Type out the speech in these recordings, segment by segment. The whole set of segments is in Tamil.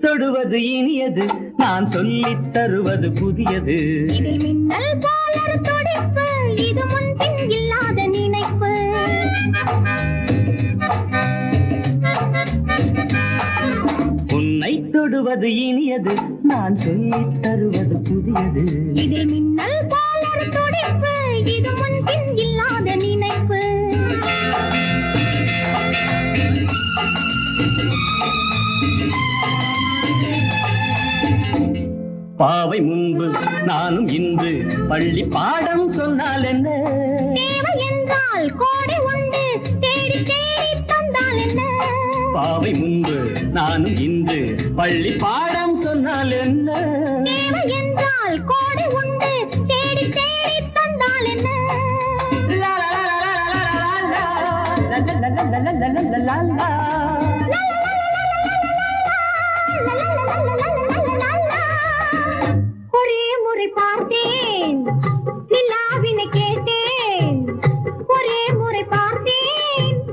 தொடுவது இனியது. நான் சொல்லித் தருவது புதியது. இதில் மின்னல் போலொரு துடிப்பு இது முன்பின் இல்லாத நினைப்பு. உன்னை தொடுவது இனியது. நான் சொல்லித் தருவது புதியது. பாவை முன்பு நானும் இன்று பள்ளி பாடம் சொன்னால் என்ன தேவை என்றால் கோடை உண்டு தேடி தேடி தந்தால் என்ன பாவை முன்பு நானும் இன்று பள்ளி பாடம் சொன்னால் என்ன தேவை என்றால் கோடை உண்டு தேடி தேடி தந்தால் என்ன லா, லா, லா, லா, லா, லா, லா, லா, லா, லா, லா, லா, லா, லா, லா, லா, லா. பார்த்தேன். நிலாவினை கேட்டேன். ஒரே முறை பார்த்தேன்.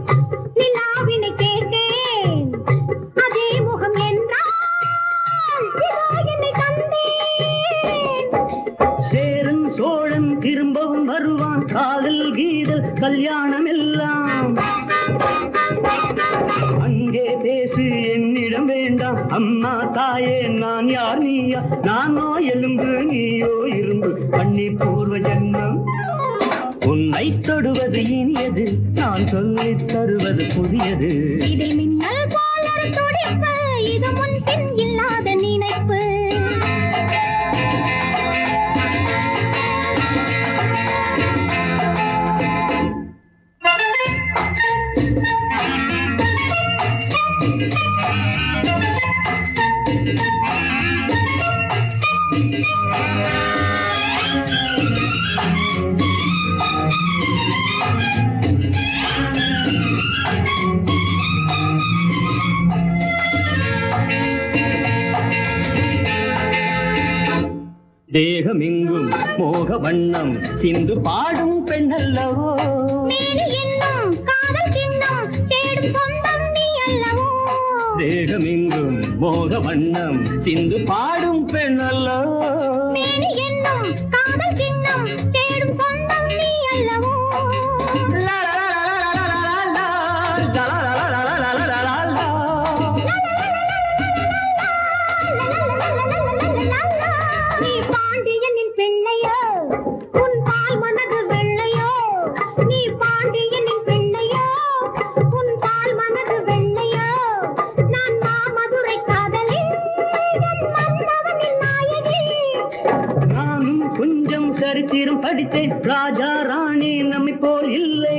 நிலாவினை கேட்டேன். அதே முகம் என்றால் இதோ என்னை தந்தேன். சேரன் சோழன் திரும்பவும் வருவான். காதல் கீதல் கல்யாணம் எல்லாம். அங்கே பேசு வேண்டாம். அம்மா தாயே நான் யார்? நீயா? நானோ எலும்பு நீயோ இரும்பு. பண்ணி பூர்வ ஜென்மம். உன்னை தொடுவது இனியது. நான் சொல்லி தருவது புதியது. இதில் மின்னல் போல துடிப்பு இது முன்பின் தேகமெங்கும் மோக வண்ணம் சிந்து பாடும் பெண்ணல்லவோ தேகமெங்கும் மோக வண்ணம் சிந்து பாடும் பெண்ணல்லவோ la la la la la சரித்திரம் ராஜா ராணி நம்மை போல் இல்லை.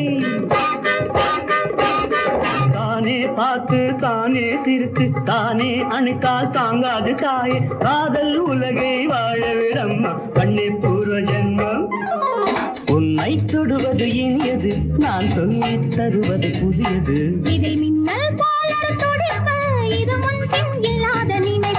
தானே பார்த்து தானே சிரித்து தானே அணுக்கால் தாங்காது தாயே. காதல் உலகை வாழ விடம்மா கண்ணே பூர்வ ஜென்மம். உன்னை தொடுவது இனியது நான் சொல்லி தருவது புதியது. இதில் மின்னல் போலொரு துடிப்பு இது முன்பின் இல்லாத நினை